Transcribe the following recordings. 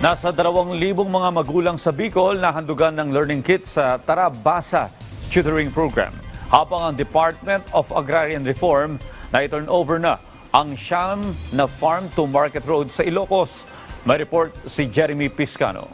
Nasa dalawang libong mga magulang sa Bicol na handugan ng learning kit sa Tarabasa Tutoring Program. Habang ang Department of Agrarian Reform na i-turn over na ang siyam na farm to market road sa Ilocos. May report si Jeremy Piscano.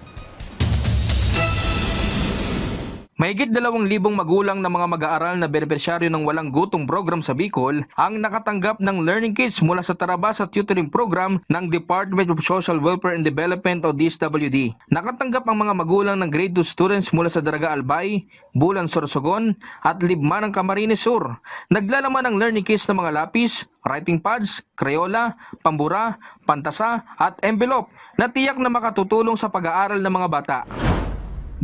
Mahigit dalawang libong magulang na mga mag-aaral na benepisyaryo ng walang gutong program sa Bicol ang nakatanggap ng learning kits mula sa Tarabasa Tutoring Program ng Department of Social Welfare and Development o DSWD. Nakatanggap ang mga magulang ng grade 2 students mula sa Daraga Albay, Bulan Sorsogon at Libman ng Camarines Sur. Naglalaman ng learning kits ng mga lapis, writing pads, Crayola, pambura, pantasa at envelope na tiyak na makatutulong sa pag-aaral ng mga bata.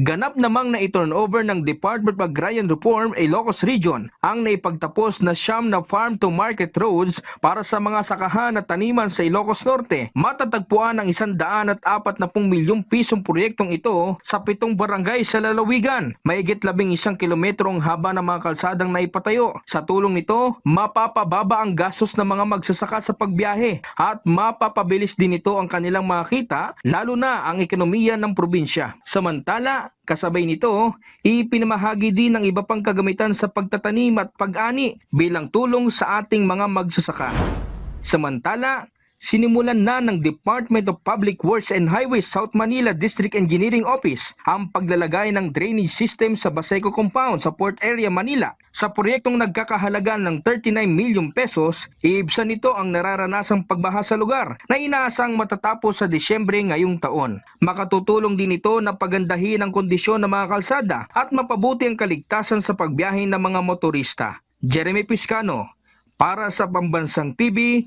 Ganap namang na i-turn over ng Department of Agrarian Reform Ilocos Region ang naipagtapos na siyam na farm to market roads para sa mga sakahan at taniman sa Ilocos Norte. Matatagpuan ang isang daan at apat na pung milyong pisong proyektong ito sa pitong barangay sa lalawigan. Maigit labing isang kilometro ang haba ng mga kalsadang naipatayo. Sa tulong nito, mapapababa ang gastos ng mga magsasaka sa pagbiyahe at mapapabilis din ito ang kanilang mga kita, lalo na ang ekonomiya ng probinsya. Samantala, kasabay nito, ipinamahagi din ng iba pang kagamitan sa pagtatanim at pag-ani bilang tulong sa ating mga magsasaka. Samantala, sinimulan na ng Department of Public Works and Highways South Manila District Engineering Office ang paglalagay ng drainage system sa Baseco Compound sa Port Area, Manila. Sa proyektong nagkakahalaga ng 39 million pesos, iibsan nito ang nararanasang pagbaha sa lugar na inaasang matatapos sa Disyembre ngayong taon. Makatutulong din ito na pagandahin ang kondisyon ng mga kalsada at mapabuti ang kaligtasan sa pagbiyahe ng mga motorista. Jeremy Piscano, para sa Pambansang TV,